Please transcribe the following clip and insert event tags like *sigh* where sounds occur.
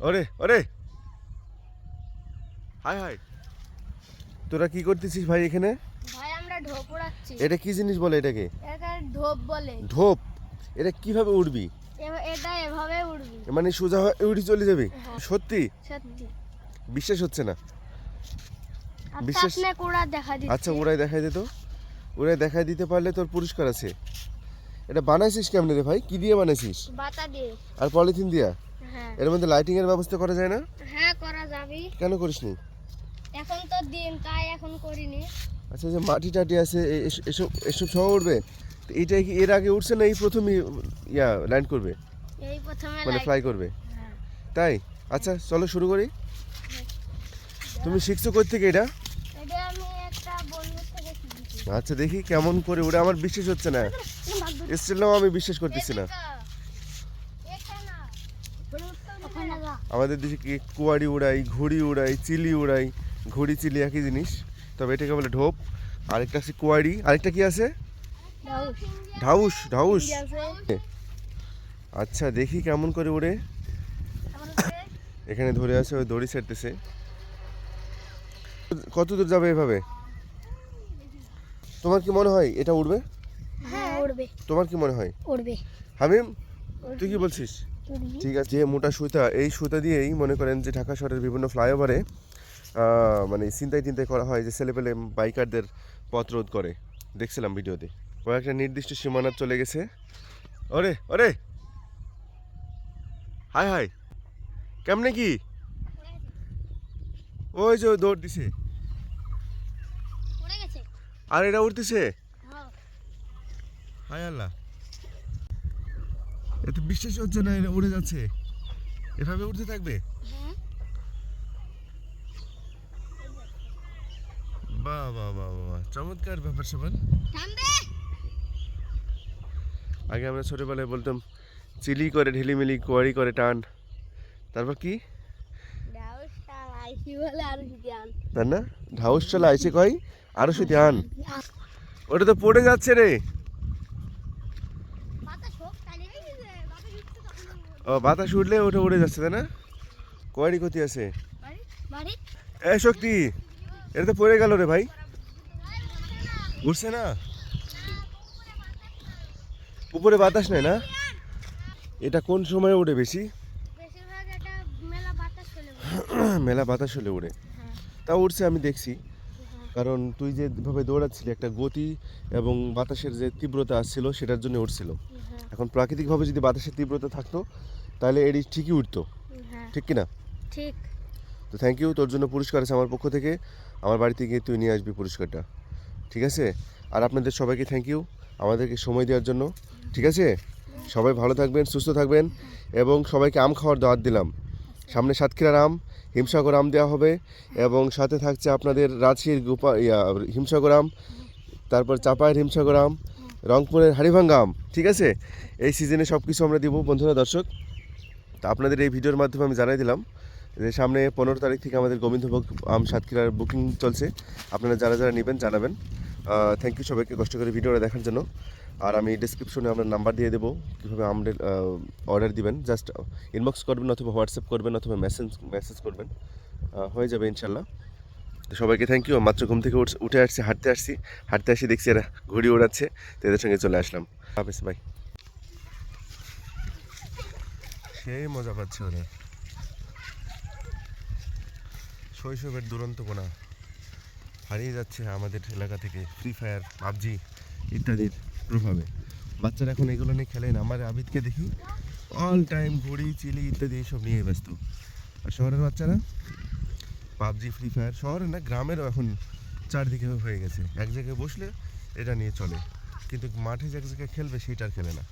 ওরে ওরে। হাই হাই। তোরা কি করতেছিস ভাই এখানে? ভাই আমরা ঢোপ উড়াচ্ছি এটা কি জিনিস বলে এটাকে? এটাকে ঢোপ বলে। ঢোপ? এটা কীভাবে উঠবি এটা এভাবে উড়বি। মানে সোজা হয়ে উড়ি চলে যাবি? হ্যাঁ। সত্যি? সত্যি। বিশ্বাস হচ্ছে না। আচ্ছা বিশেষ- আপনাকে দেখা দিচ্ছি। আচ্ছা ওরাই দেখাই দে তো। ওরাই দেখাই দিতে পারলে তোর পুরস্কার আছে। এটা বানাইছিস কেমনে রে ভাই? কি দিয়ে বানাইছিস? বাতা দিয়ে। আর পলিথিন দিয়া? এর মধ্যে লাইটিং এর ব্যবস্থা করা যায় না? হ্যাঁ করা যাবে। কেন করিসনি? এখন তো দিন তাই এখন করিনি। আচ্ছা যে মাটি টাটি আছে এসব এসব সহ উঠবে? এইটা কি এর আগে উঠছে না এই প্রথমই ইয়া ল্যান্ড করবে? এই প্রথমে মানে ফ্লাই করবে? হ্যাঁ। তাই? আচ্ছা চলো শুরু করি। তুমি শিখছো কই থেকে এটা? এটা আমি একটা বন্ধুর আচ্ছা দেখি কেমন করে ওটা আমার বিশ্বাস হচ্ছে না। *laughs* স্টিলও আমি বিশ্বাস করতেছি না। আমাদের দেশে কি কুয়ারি উড়াই ঘুড়ি উড়াই চিলি উড়াই? ঘুড়ি চিলি একই জিনিস। তবে এটাকে বলে ঢোপ। আরেকটা আছে কুয়ারি। আরেকটা কি আছে? ঢাউস। ঢাউস। আচ্ছা দেখি কেমন করে উড়ে এখানে ধরে আছে ওই দড়ি ছাড়তেছে। কত দূর যাবে এভাবে? তোমার কি মনে হয় এটা উড়বে? হ্যাঁ উড়বে। তোমার কি মনে হয়? উড়বে। হামিম তুই কি বলছিস? ঠিক আছে যে মোটা সুতা এই সুতা দিয়েই মনে করেন যে ঢাকা শহরের বিভিন্ন ফ্লাইওভারে মানে চিন্তায় চিন্তায় করা হয় যে ছেলেপেলে বাইকারদের পথ রোধ করে। দেখছিলাম ভিডিওতে। কয়েকটা নির্দিষ্ট সীমানা চলে গেছে। ওরে ওরে! হাই হাই! কেমনে কি? ওই যে ও দৌড় দিছে। আর এটা উঠতেছে হ্যাঁ। হাই আল্লাহ! এ তো বিশ্বাস হচ্ছে না এটা উড়ে যাচ্ছে। এভাবে উঠতে থাকবে? হ্যাঁ। বাহ বাহ বাহ বাহ। চমৎকার ব্যাপার থামবে। আগে আমরা ছোটবেলায় বলতাম চিলি করে ঢিলিমিলি কোয়ারি করে টান। তারপর কি? তার না? ঢাউস চলে আইসে কয়? আরও শুধু আন। *laughs* ওটা তো পড়ে যাচ্ছে রে বাতাস হোক তাহলে বাতাস উঠতে তখন ও বাতাস উঠলে ওটা উড়ে যাচ্ছে, তাই না? কোয়ারি ক্ষতি আছে? এ, শক্তি! এটা তো পড়ে গেল রে ভাই। উঠছে না? উপরে বাতাস নেই না? এটা কোন সময় উড়ে বেশি? মেলা বাতাস হলে উড়ে। তা উঠছে, আমি দেখছি। কারণ তুই যেভাবে দৌড়াচ্ছিলি, একটা গতি এবং বাতাসের যে তীব্রতা আসছিল সেটার জন্য উঠছিল। এখন প্রাকৃতিকভাবে যদি বাতাসের তীব্রতা থাকতো তাহলে এটি ঠিকই উঠতো। হ্যাঁ। ঠিক কিনা? ঠিক। তো থ্যাংক ইউ তোর জন্য পুরস্কার আছে আমার পক্ষ থেকে। আমার বাড়িতে গিয়ে তুই নিয়ে আসবি পুরস্কারটা। ঠিক আছে? আর আপনাদের সবাইকে থ্যাংক ইউ আমাদেরকে সময় দেওয়ার জন্য। ঠিক আছে? সবাই ভালো থাকবেন সুস্থ থাকবেন এবং সবাইকে আম খাওয়ার দাওয়াত দিলাম। সামনে সাতক্ষীরার আম হিমসাগর আম দেওয়া হবে এবং সাথে থাকছে আপনাদের রাজশাহীর গোপা ইয়া হিমসাগর আম তারপর চাপায়ের হিমসাগর আম রংপুরের হাড়িভাঙ্গা আম ঠিক আছে? এই সিজনে সব কিছু আমরা দিব, বন্ধুরা, দর্শক। তা আপনাদের এই ভিডিওর মাধ্যমে আমি জানাই দিলাম যে সামনে পনেরো তারিখ থেকে আমাদের গোবিন্দভোগ আম সাতক্ষীরার বুকিং চলছে। আপনারা যারা যারা নেবেন, জানাবেন। থ্যাংক ইউ সবাইকে কষ্ট করে ভিডিওটা দেখার জন্য। আর আমি ডিসক্রিপশনে আপনার নাম্বার দিয়ে দেবো, কীভাবে আমাদের অর্ডার দিবেন। জাস্ট ইনবক্স করবেন অথবা হোয়াটসঅ্যাপ করবেন অথবা মেসেজ মেসেজ করবেন। হয়ে যাবে, ইনশাল্লাহ। তো সবাইকে থ্যাংক ইউ মাত্র ঘুম থেকে উঠ- আসছি, হাঁটতে আসছি। হাঁটতে আসি দেখছি এরা ঘুড়ি ওড়াচ্ছে, তো এদের সঙ্গে চলে আসলাম। হাফেজ ভাই। সেই মজা পাচ্ছে ওরা। শৈশবের দুরন্ত কোনা হারিয়ে যাচ্ছে আমাদের এলাকা থেকে ফ্রি ফায়ার পাবজি ইত্যাদির প্রভাবে। বাচ্চারা এখন এগুলো নিয়ে খেলে না। আমার আবিদকে দেখি অল টাইম ঘড়ি, চিলি ইত্যাদি এইসব নিয়ে ব্যস্ত। আর শহরের বাচ্চারা? পাবজি, ফ্রি ফায়ার শহরে না, গ্রামেরও এখন চারদিকে হয়ে গেছে। এক জায়গায় বসলে এটা নিয়ে চলে। কিন্তু মাঠে যে এক জায়গায় খেলবে, সেইটা আর খেলে না।